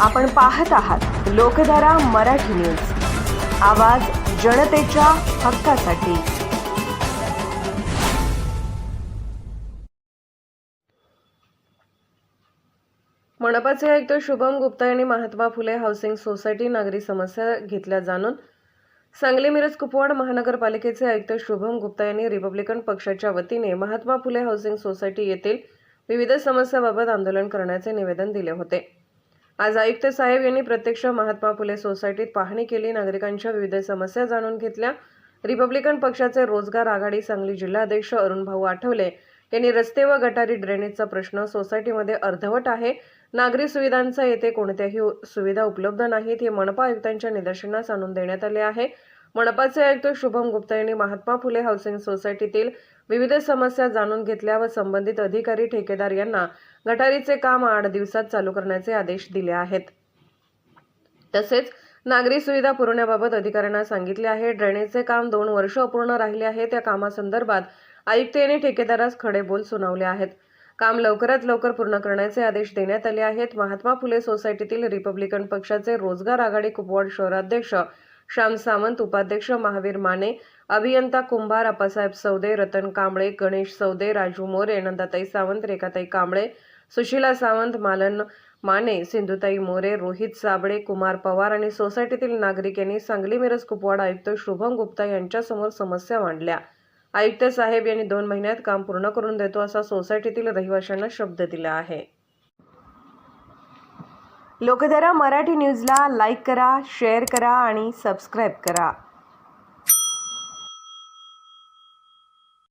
आपण पाहत आहात लोकधारा मराठी न्यूज. आवाज जनतेच्या हक्कासाठी. मनपाचे आयुक्त शुभम गुप्ता यांनी महात्मा फुले हाऊसिंग सोसायटी नागरी समस्या घेतल्या जाणून सांगली मिरज कुपवाड महानगरपालिकेचे आयुक्त शुभम गुप्ता यांनी रिपब्लिकन पक्षाच्या वतीने महात्मा फुले हाऊसिंग सोसायटी येथील विविध समस्याबाबत आंदोलन करण्याचे निवेदन दिले होते. आज आयुक्त साहेब यांनी प्रत्यक्ष महात्मा फुले सोसायटीत पाहणी केली. नागरिकांच्या विविध समस्या जाणून घेतल्या. रिपब्लिकन पक्षाचे रोजगार आघाडी सांगली जिल्हाध्यक्ष अरुण भाऊ आठवले यांनी रस्ते व गटारी ड्रेनेजचा प्रश्न सोसायटीमध्ये अर्धवट आहे. नागरी सुविधांचा येथे कोणत्याही सुविधा उपलब्ध नाहीत. हे मनपा आयुक्तांच्या निदर्शनास आणून देण्यात आले आहे. मनपाचे आयुक्त शुभम गुप्ता यांनी महात्मा फुले हाऊसिंग सोसायटीतील विविध समस्या जाणून घेतल्या व संबंधित अधिकारी ठेकेदार यांना गटारीचे काम आठ दिवसात चालू करण्याचे आदेश दिले आहेत. तसेच नागरी सुविधा पुरवण्याबाबत अधिकाऱ्यांना सांगितले आहे. ड्रेनेजचे काम दोन वर्ष अपूर्ण राहिले आहे त्या कामासंदर्भात आयुक्त यांनी ठेकेदारास खडे बोल सुनावले आहेत. काम लवकरात लवकर पूर्ण करण्याचे आदेश देण्यात आले आहेत. महात्मा फुले सोसायटीतील रिपब्लिकन पक्षाचे रोजगार आघाडी कुपवाड शहराध्यक्ष श्याम सावंत उपाध्यक्ष महावीर माने अभियंता कुंभार अप्पासाहेब सौदे रतन कांबळे गणेश सौदे राजू मोरे नंदाताई सावंत रेखाताई कांबळे सुशीला सावंत मालन माने सिंधुताई मोरे रोहित साबळे कुमार पवार आणि सोसायटीतील नागरिक यांनी सांगली मिरज कुपवाड आयुक्त शुभम गुप्ता यांच्यासमोर समस्या मांडल्या. आयुक्त साहेब यांनी दोन महिन्यात काम पूर्ण करून देतो असा सोसायटीतील रहिवाशांना शब्द दिला आहे. लोकधारा मराठी न्यूजला लाईक करा शेअर करा आणि सबस्क्राईब करा.